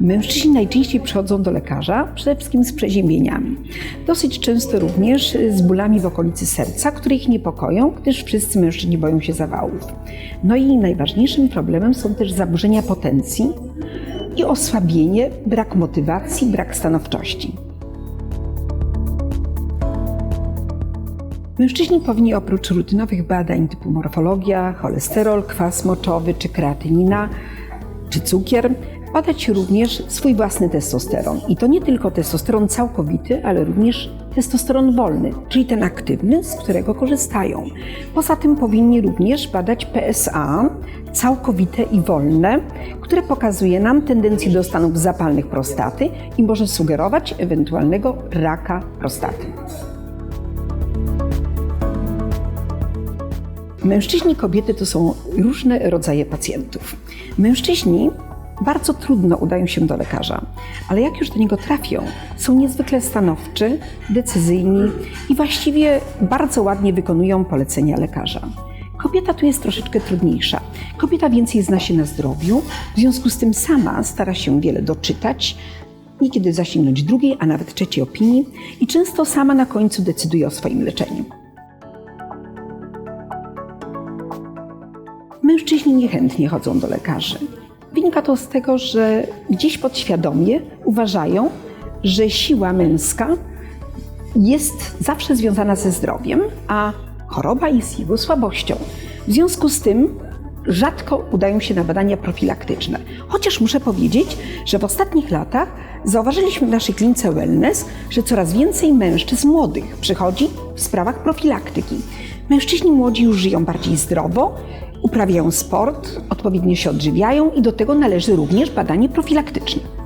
Mężczyźni najczęściej przychodzą do lekarza przede wszystkim z przeziębieniami. Dosyć często również z bólami w okolicy serca, które ich niepokoją, gdyż wszyscy mężczyźni boją się zawałów. No i najważniejszym problemem są też zaburzenia potencji i osłabienie, brak motywacji, brak stanowczości. Mężczyźni powinni oprócz rutynowych badań typu morfologia, cholesterol, kwas moczowy czy kreatynina czy cukier badać również swój własny testosteron. I to nie tylko testosteron całkowity, ale również testosteron wolny, czyli ten aktywny, z którego korzystają. Poza tym powinni również badać PSA całkowite i wolne, które pokazuje nam tendencję do stanów zapalnych prostaty i może sugerować ewentualnego raka prostaty. Mężczyźni i kobiety to są różne rodzaje pacjentów. Mężczyźni bardzo trudno udają się do lekarza, ale jak już do niego trafią, są niezwykle stanowczy, decyzyjni i właściwie bardzo ładnie wykonują polecenia lekarza. Kobieta tu jest troszeczkę trudniejsza. Kobieta więcej zna się na zdrowiu, w związku z tym sama stara się wiele doczytać, niekiedy zasięgnąć drugiej, a nawet trzeciej opinii i często sama na końcu decyduje o swoim leczeniu. Mężczyźni niechętnie chodzą do lekarzy. Wynika to z tego, że gdzieś podświadomie uważają, że siła męska jest zawsze związana ze zdrowiem, a choroba jest jego słabością. W związku z tym rzadko udają się na badania profilaktyczne. Chociaż muszę powiedzieć, że w ostatnich latach zauważyliśmy w naszej klinice wellness, że coraz więcej mężczyzn młodych przychodzi w sprawach profilaktyki. Mężczyźni młodzi już żyją bardziej zdrowo, uprawiają sport, odpowiednio się odżywiają i do tego należy również badanie profilaktyczne.